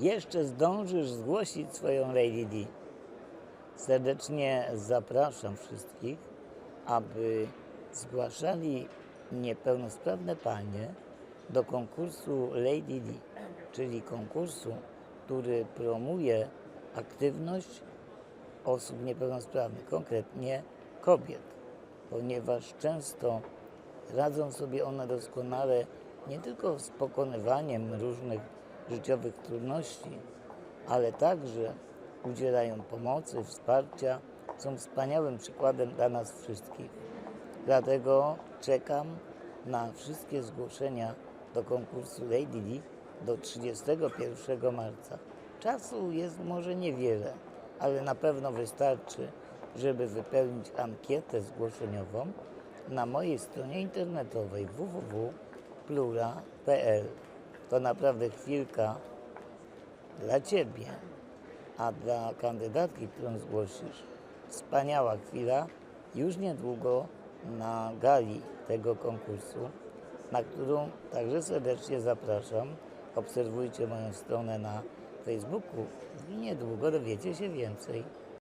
jeszcze zdążysz zgłosić swoją Lady D. Serdecznie zapraszam wszystkich, aby zgłaszali niepełnosprawne panie do konkursu Lady D, czyli konkursu, który promuje aktywność osób niepełnosprawnych, konkretnie kobiet, ponieważ często radzą sobie one doskonale nie tylko z pokonywaniem różnych życiowych trudności, ale także udzielają pomocy, wsparcia, są wspaniałym przykładem dla nas wszystkich. Dlatego czekam na wszystkie zgłoszenia do konkursu Lady D do 31 marca. Czasu jest może niewiele, ale na pewno wystarczy, żeby wypełnić ankietę zgłoszeniową na mojej stronie internetowej www.plura.pl. To naprawdę chwilka dla Ciebie, a dla kandydatki, którą zgłosisz, wspaniała chwila już niedługo na gali tego konkursu, na którą także serdecznie zapraszam. Obserwujcie moją stronę na Facebooku i niedługo dowiecie się więcej.